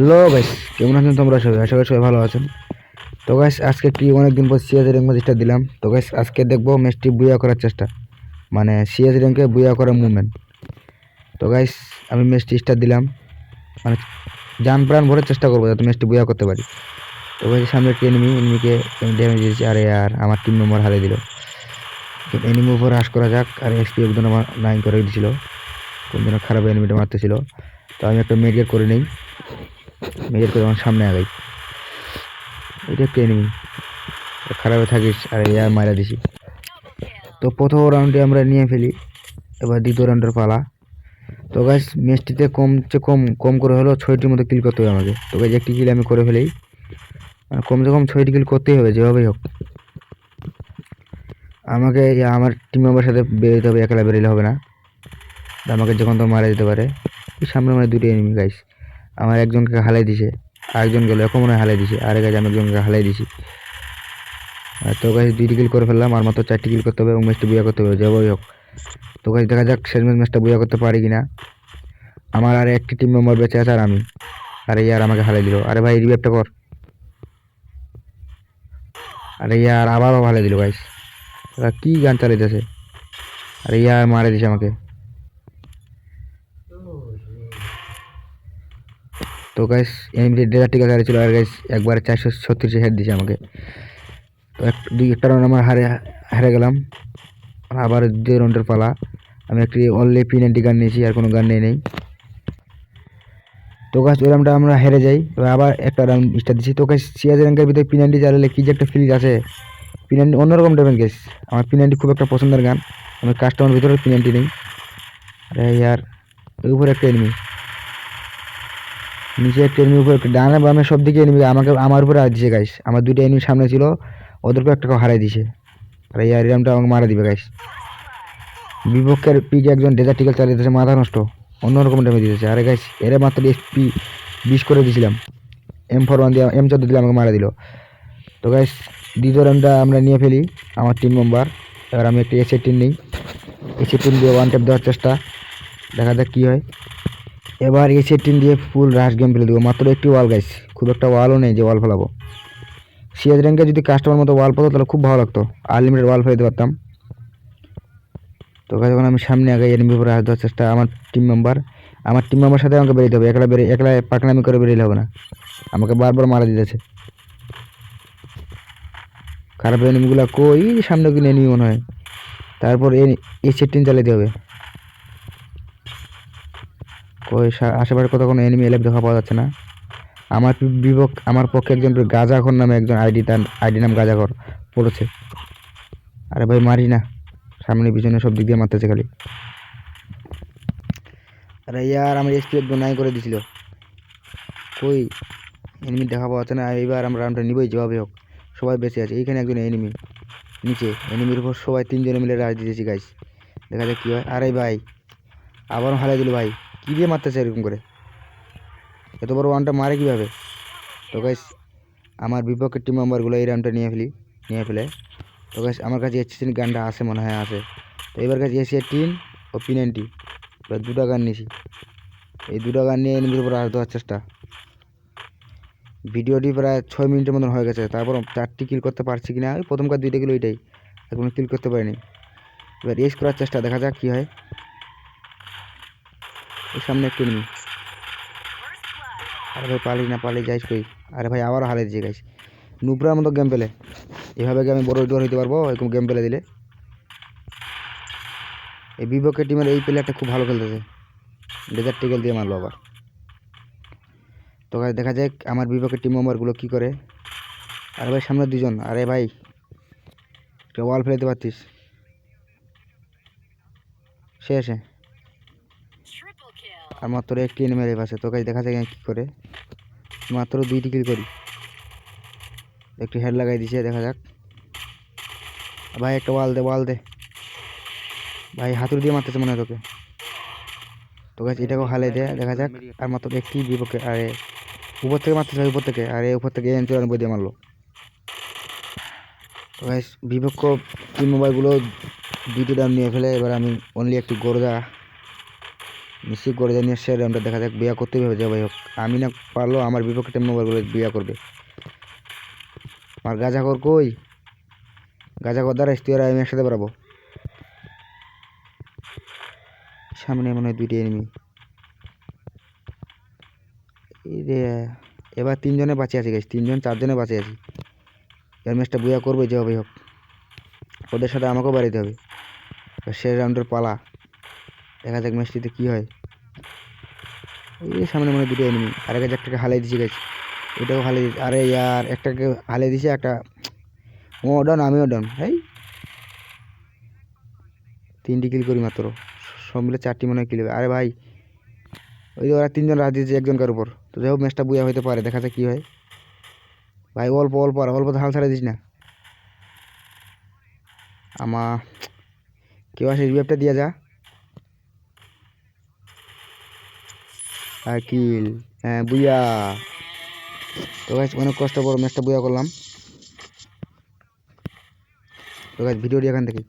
Hello guys কেমন আছেন তোমরা সবাই? আশা করি সবাই ভালো আছেন। তো গাইস আজকে কি অনেকদিন পর সিএস র্যাঙ্ক ম্যাচটা দিলাম। তো গাইস আজকে দেখব ম্যাচটি বুয়া করার চেষ্টা। মানে সিএস র্যাঙ্কে বুয়া করার মুভমেন্ট তো গাইস আমি ম্যাচটি স্টার্ট দিলাম। মানে জান প্রাণ ভরে চেষ্টা করব যাতে ম্যাচটি বুয়া করতে পারি। তো গাইস সামনে একটি এনিমি এনিমিকে ড্যামেজ দিয়েছি। আরে আর, আমার টিম মেম্বার হারিয়ে দিল। এনিমি উপর হ্রাস করা যাক। আর এসপি একজন আমার নাইন করে দিয়েছিল। কোন যেন খারাপ এনিমিটা মারতেছিল। তো আমি একটা মেডিকেট করে নিই। মেজর করে আমার সামনে আগাই। এটা একটা এনিমি খারাপে থাকিস, আর ইয়ার মারা দিছি। তো প্রথম রাউন্ডে আমরা নিয়ে ফেলি, এবার দ্বিতীয় রাউন্ডের পালা। তো গাছ ম্যাচটিতে কমছে কম কম করে হলেও ছয়টির মতো কিল করতে হবে আমাকে। তো গাছ একটি কিল আমি করে ফেলি। কমসে কম ছয়টি কিল করতেই হবে, যেভাবেই হোক। আমাকে আমার টিম মেম্বার সাথে বেরোতে হবে, একলা বেরোলে হবে না। আমাকে যখন তো মারা যেতে পারে সামনে মানে দুটি এনিমি গাইস আমার একজনকে হালাই দিছে, আরেকজন গেল, এখন মনে হয় হালাই দিছে, আরেক গাছ আমি একজনকে হালাই দিছি। তো গাছ দুইটি কিল করে ফেললাম, আর মাত্র চারটি কিল করতে হবে এবং ম্যাচটা বুয়া করতে হবে যেভাবেই হোক। তো গাছ দেখা যাক শেষ ম্যাচটা বুয়া করতে পারি কিনা। আমার আর একটি টিম মেম্বার বেঁচে আছে আর আমি। আরে ইয়ার, আমাকে হালাই দিল। আরে ভাই রিভাইভটা কর। আরে ইয়ার, আবারও হালাই দিল গাইস ওরা কি গান চালাইতেছে? আরে ইয়ার, মারে দিছে আমাকে। তো গাইস এমনি ডেজার টিকা গাড়ি ছিল আর গাইস একবারে চারশো ছত্রিশে হেড দিছে আমাকে। তো এক, দুই, একটা রাউন্ড আমার হারে, হেরে গেলাম। আবার দ্বিতীয় রাউন্ডের পালা। আমি একটি অনলি পি নাইনটি গান নিয়েছি, আর কোনো গান নেই নেই। তো গাছ ওই রাউন্ডটা আমরা হেরে যাই। এবার আবার একটা রাউন্ড স্টার্ট দিচ্ছি তো গাছ সিয়াজ র্যাঙ্কের ভিতরে পি নাইনটি চালালে কী যে একটা ফিল আছে। পি নাইনটি অন্যরকম ডেমেজ গেস আমার পি নাইনটি খুব একটা পছন্দের গান আমি কাস্টমার ভিতরে পি নাইনটি নেই। আরে ইয়ার, ওই উপরে একটা এনিমি নিচে একটা এনিমি উপরে একটা ডানে বামে সব দিকে এনিমি আমাকে, আমার উপরে আর দিছে গাইস আমার দুটো এনিমি সামনে ছিল ওদেরকে একটা হারাই দিছে। আর এই আরিয়ামটা আমাকে মারা দিবে গাইস বিপক্ষের পিকে একজন ডেজার্টিক্যাল চালিয়ে দিয়েছে মাথা নষ্ট। অন্যরকম ড্যামেজ দিতেছে। আরে গাইস এরে মাত্র এসপি বিশ করে দিয়েছিলাম এম ফোর ওয়ান দিয়ে এম চোদ্দ দিলে আমাকে মারা দিল। তো গাইস দ্বিতীয় রাউন্ডটা আমরা নিয়ে ফেলি, আমার টিম মেম্বার এবার আমি একটা এস এইটিন নিই। এস এইটিন দিয়ে ওয়ান ট্যাপ দেওয়ার চেষ্টা। দেখা যাক কী হয়। এবার এস এইটিন দিয়ে ফুল রাশ গেম ফেলে দেবো। মাত্র একটি ওয়াল গাইস খুব একটা ওয়ালও নেই যে ওয়াল ফেলাবো। সিএস র্যাঙ্কে যদি কাস্টমার মতো ওয়াল পেতো, তাহলে খুব ভালো লাগতো। আনলিমিটেড ওয়াল ফেলতে পারতাম। তো যখন আমি সামনে আগে এনিমি উপরে হাত দেওয়ার চেষ্টা। আমার টিম মেম্বার আমার টিম মেম্বার সাথে আমাকে বেরোতে হবে। একলা বেরিয়ে, একলা পাকনামি করে বেরিয়ে হবে না। আমাকে বারবার মারা দিতেছে খারাপ এনিমিগুলো কই? সামনে কিনে এনিমি মনে হয়। তারপর এই সেটিন চালাতে হবে। কই আশেপাশে কোথাও কোনো এনিমি এলেপ দেখা পাওয়া যাচ্ছে না। আমার বিপক্ষ, আমার পক্ষে একজন গাজাখর নামে একজন আইডি তার, আইডি নাম গাজাখর পড়েছে। আরে ভাই মারি না। সামনে পিছনে সব দিক দিয়ে মারতেছে খালি। আরে ইয়ার, আমার একদম নাই করে দিছিল। কই? এনিমি দেখা পাওয়া যাচ্ছে না। এবার আমরা রাউন্ডটা নিবই যেভাবে হোক। সবাই বেঁচে আছে। এইখানে একজন এনিমি নিচে। এনিমির উপর সবাই তিনজনে মিলে রাজ দিয়েছি গাইস দেখা যাক কী হয়। আরে ভাই, আবারও হারাই দিল ভাই। কী দিয়ে মারতেছে এরকম করে। এত বড় ওয়ানটা মারে কীভাবে? তো গাইস আমার বিপক্ষের টিম মেম্বারগুলো এই রাউন্ডটা নিয়ে ফেলি, নিয়ে ফেলে। তো গাইস আমার কাছে এইচসিন গানটা আছে মনে হয় আসে তো এবার কাছে এসি টিন ও পি নাইনটি এবার দুটো গান নিয়েছি এই দুটো গান নিয়ে এনিমির উপর হাত দেওয়ার চেষ্টা। ভিডিওটি প্রায় ছয় মিনিটের মতন হয়ে গেছে। তারপর চারটি কিল করতে পারছি কিনা? ওই প্রথমকার দুইটা কিলো ওইটাই। এখনও কিল করতে পারিনি। এবার রেস করার চেষ্টা, দেখা যাক কী হয়। ওই সামনে একটু নিই আরে ভাই পালি না পালি যাইস কই? আরে ভাই, আবারও হারিয়ে দিয়েছে গাইস নুবরার মতো গেম পেলে। এভাবে কি আমি বড় ডোর হইতে পারব? এরকম গেম পেলে দিলে। এই বিপক্ষের টিমের এই প্লেয়ারটা খুব ভালো খেলতেছে। ডেজার টিকেল দিয়ে মারলো আবার। তো দেখা যাক আমার বিপক্ষের টিম মেম্বারগুলো কী করে। আরে ভাই, সামনে দুজন। আরে ভাই ওয়াল ফেলে দিতে পারতিস। Triple kill. আর মাত্র একটি এনিমের পাশে তো গাছ দেখা যায় কী করে? মাত্র দুইটি কিল করি। একটি হেড লাগাই দিছে, দেখা যাক। ভাই, একটা ওয়াল দে ওয়াল দে। ভাই, হাতুড়ি দিয়ে মারতেছে মনে হয় তোকে। তো গাছ এটাকেও হালে দে, দেখা যাক। আর মাত্র একটি বিপক্ষে, আরে, উপর থেকে মারতেছে উপর থেকে। আরে, উপর থেকে চুরানব্বই দিয়ে মারলো। তো গাছ বিপক্ষ টিম মোবাইলগুলো দুইটি ডাউন নিয়ে ফেলে। এবার আমি অনলি একটি গোরজা মিশি করে জানিয়ে সে রাউন্ডটা দেখা যাক বিয়া করতেই হবে যে ভাই হোক, আমি না পারলেও আমার বিপক্ষে টিম মোবাইলগুলো বিয়া করবে। আমার গাজাখর কই? গাজাখর দ্বারা তুই আর আমি একসাথে বেরাবো সামনে মনে হয় দুইটি এনিমি এবার তিনজনে বাঁচে আছি গেছি তিনজন, চারজনে বাঁচে আছি। এর ম্যাচটা বুয়া করবে যে হবে হোক। ওদের সাথে আমাকেও বাড়িতে হবে। শেষ রাউন্ডের পালা। দেখা যাক ম্যাচটিতে কী হয়। এই সামনে মনে দুটো এনিমি আর এক একটাকে হালাই দিছি গেছি এটাও হালাই দিচ্ছি আরে ইয়ার, একটাকে হালাই দিছে, একটা ও ডান আমিও ডন এই তিনটি কিল করি মাত্র। সব মিলে চারটি মনে হয় কিল আরে ভাই, ওই যে ওরা তিনজন রাজ দিয়েছে একজনকার উপর। তো যাই হোক, ম্যাচটা বুয়া হতে পারে, দেখা যাক কী হয়। ভাই, অল্প অল্প আর অল্প তো হাল ছাড়া দিস না। আমা, কেউ আসে রিভাইভটা দিয়ে যা। আর হ্যাঁ বুয়া তো গাছ অনেক কষ্ট বড় ম্যাচটা বুয়া করলাম। তো গাছ ভিডিওটি এখান থেকে।